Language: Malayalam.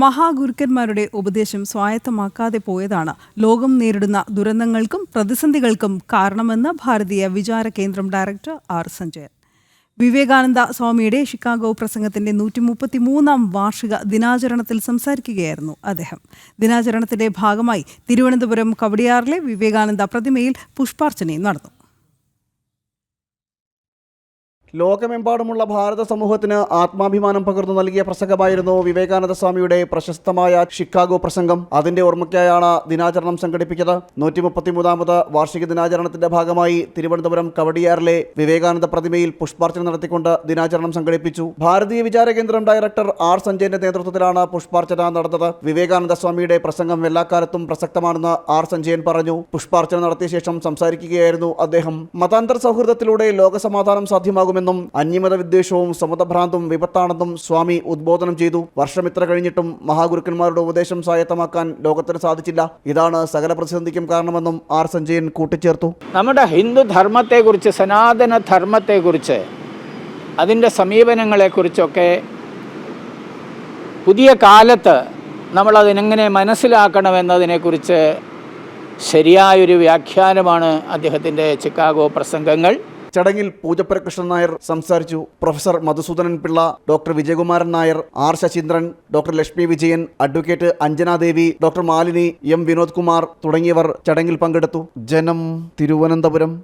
മഹാഗുരുക്കന്മാരുടെ ഉപദേശം സ്വായത്തമാക്കാതെ പോയതാണ്. ലോകം നേരിടുന്ന ദുരന്തങ്ങൾക്കും പ്രതിസന്ധികൾക്കും കാരണമെന്ന് ഭാരതീയ വിചാര കേന്ദ്രം ഡയറക്ടർ ആർ സഞ്ജയൻ. വിവേകാനന്ദ സ്വാമിയുടെ ഷിക്കാഗോ പ്രസംഗത്തിന്റെ നൂറ്റി മുപ്പത്തി മൂന്നാം വാർഷിക ദിനാചരണത്തിൽ സംസാരിക്കുകയായിരുന്നു അദ്ദേഹം. ദിനാചരണത്തിന്റെ ഭാഗമായി തിരുവനന്തപുരം കവടിയാറിലെ വിവേകാനന്ദ പ്രതിമയിൽ പുഷ്പാർച്ചനയും നടന്നു. ലോകമെമ്പാടുമുള്ള ഭാരത സമൂഹത്തിന് ആത്മാഭിമാനം പകർന്നു നൽകിയ പ്രസംഗമായിരുന്നു വിവേകാനന്ദ സ്വാമിയുടെ പ്രശസ്തമായ ഷിക്കാഗോ പ്രസംഗം. അതിന്റെ ഓർമ്മയ്ക്കായാണ് ദിനാചരണം സംഘടിപ്പിച്ചത്. നൂറ്റി മുപ്പത്തിമൂന്നാമത് വാർഷിക ദിനാചരണത്തിന്റെ ഭാഗമായി തിരുവനന്തപുരം കവടിയാറിലെ വിവേകാനന്ദ പ്രതിമയിൽ പുഷ്പാർച്ചന നടത്തിക്കൊണ്ട് ദിനാചരണം സംഘടിപ്പിച്ചു. ഭാരതീയ വിചാര കേന്ദ്രം ഡയറക്ടർ ആർ സഞ്ജയന്റെ നേതൃത്വത്തിലാണ് പുഷ്പാർച്ചന നടന്നത്. വിവേകാനന്ദ സ്വാമിയുടെ പ്രസംഗം എല്ലാക്കാലത്തും പ്രസക്തമാണെന്ന് ആർ സഞ്ജയൻ പറഞ്ഞു. പുഷ്പാർച്ചന നടത്തിയ ശേഷം സംസാരിക്കുകയായിരുന്നു അദ്ദേഹം. മതാന്തര സൗഹൃദത്തിലൂടെ ലോകസമാധാനം സാധ്യമാകുമെന്നും അന്യമത വിദ്വേഷവും സമതഭ്രാന്തും വിപത്താണെന്നും സ്വാമി ഉദ്ബോധനം ചെയ്തു. വർഷം ഇത്ര കഴിഞ്ഞിട്ടും മഹാഗുരുക്കന്മാരുടെ ഉപദേശം സ്വായത്തമാക്കാൻ ലോകത്തിന് സാധിച്ചില്ല. ഇതാണ് സകല പ്രതിസന്ധിക്കും കാരണമെന്നും ആർ സഞ്ജയൻ കൂട്ടിച്ചേർത്തു. നമ്മുടെ ഹിന്ദു ധർമ്മത്തെക്കുറിച്ച് സനാതന ധർമ്മത്തെക്കുറിച്ച് അതിന്റെ സമീപനങ്ങളെക്കുറിച്ചൊക്കെ പുതിയ കാലത്ത് നമ്മളതിനെങ്ങനെ മനസ്സിലാക്കണമെന്നതിനെക്കുറിച്ച് ശരിയായൊരു വ്യാഖ്യാനമാണ് അദ്ദേഹത്തിന്റെ ചിക്കാഗോ പ്രസംഗങ്ങൾ. ചടങ്ങിൽ പൂജപ്പരകൃഷ്ണൻ നായർ സംസാരിച്ചു. Professor Madhusoodanan Pillai doctor Vijayakumaran Nair R Sasheendran doctor Lakshmi Vijayan advocate Anjanadevi doctor Malini M Vinod Kumar തുടങ്ങിയവർ ചടങ്ങിൽ പങ്കെടുത്തു. ജനം തിരുവനന്തപുരം.